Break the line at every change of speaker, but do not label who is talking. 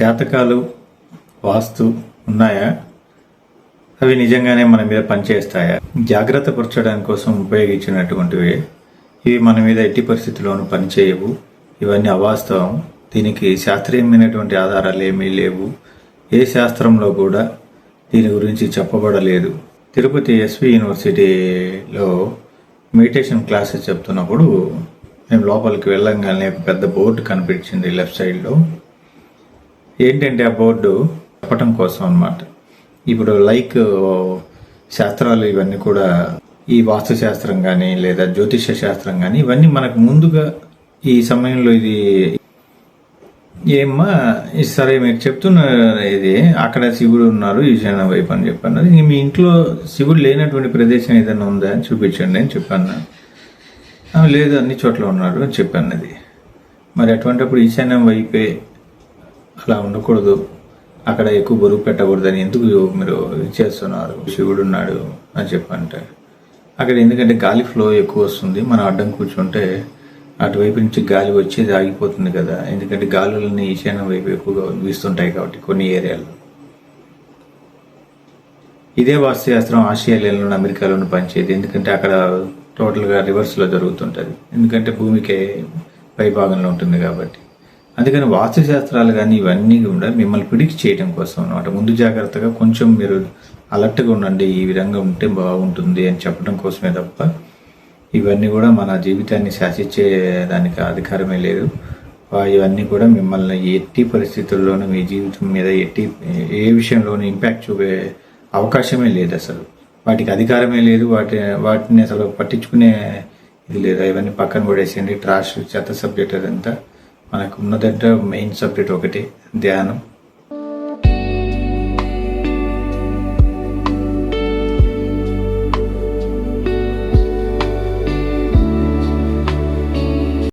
జాతకాలు వాస్తు ఉన్నాయా? అవి నిజంగానే మన మీద పనిచేస్తాయా? జాగ్రత్త పరచడానికి కోసం ఉపయోగించినటువంటివి. ఇవి మన మీద ఎట్టి పరిస్థితుల్లోనూ పనిచేయవు. ఇవన్నీ అవాస్తవం. దీనికి శాస్త్రీయమైనటువంటి ఆధారాలు ఏమీ లేవు. ఏ శాస్త్రంలో కూడా దీని గురించి చెప్పబడలేదు. తిరుపతి ఎస్వి యూనివర్సిటీలో మెడిటేషన్ క్లాసెస్ చెప్తున్నప్పుడు మేము లోపలికి వెళ్ళంగానే ఒక పెద్ద బోర్డు కనిపించింది లెఫ్ట్ సైడ్లో. ఏంటంటే ఆ బోర్డు చెప్పటం కోసం అన్నమాట. ఇప్పుడు లైక్ శాస్త్రాలు ఇవన్నీ కూడా ఈ వాస్తు శాస్త్రం కానీ లేదా జ్యోతిష శాస్త్రం కానీ ఇవన్నీ మనకు ముందుగా ఈ సమయంలో ఇది ఏమ్మా సరే మీకు చెప్తున్న ఇది అక్కడ శివుడు ఉన్నారు ఈశాన్య వైపు అని చెప్పాను. అది మీ ఇంట్లో శివుడు లేనటువంటి ప్రదేశం ఏదైనా ఉందా అని చూపించండి అని చెప్పాను. లేదు అన్ని చోట్ల ఉన్నారు అని చెప్పాను అది. మరి అటువంటిప్పుడు ఈశాన్యం వైపే అలా ఉండకూడదు. అక్కడ ఎక్కువ బరువు పెట్టకూడదని ఎందుకు మీరు చేస్తున్నారు? శివుడు ఉన్నాడు అని చెప్పంటే. అక్కడ ఎందుకంటే గాలి ఫ్లో ఎక్కువ వస్తుంది. మనం అడ్డం కూర్చుంటే అటువైపు నుంచి గాలి వచ్చేది ఆగిపోతుంది కదా. ఎందుకంటే గాలులన్నీ ఈశాన్యం వైపు ఎక్కువగా వీస్తుంటాయి కాబట్టి కొన్ని ఏరియాల్లో. ఇదే వాస్తుశాస్త్రం ఆస్ట్రేలియాలోను అమెరికాలోను పనిచేయదు. ఎందుకంటే అక్కడ టోటల్గా రివర్స్లో జరుగుతుంటుంది. ఎందుకంటే భూమికి పై భాగంలో ఉంటుంది కాబట్టి. అందుకని వాస్తుశాస్త్రాలు కానీ ఇవన్నీ కూడా మిమ్మల్ని ప్రిడిక్ట్ చేయడం కోసం అనమాట ముందు జాగ్రత్తగా కొంచెం మీరు అలర్ట్గా ఉండండి. ఈ విధంగా ఉంటే బాగుంటుంది అని చెప్పడం కోసమే తప్ప ఇవన్నీ కూడా మన జీవితాన్ని శాసించే దానికి అధికారమే లేదు. ఇవన్నీ కూడా మిమ్మల్ని ఎట్టి పరిస్థితుల్లోనూ మీ జీవితం మీద ఎట్టి ఏ విషయంలోనూ ఇంపాక్ట్ చూపే అవకాశమే లేదు అసలు. వాటికి అధికారమే లేదు. వాటి వాటిని అసలు పట్టించుకునే ఇది లేదు. ఇవన్నీ పక్కన పడేసేయండి. ట్రాష్ చెత్త సబ్జెక్ట్ అదంతా. మనకు ఉన్నదంటే మెయిన్ సబ్జెక్ట్ ఒకటి ధ్యానం.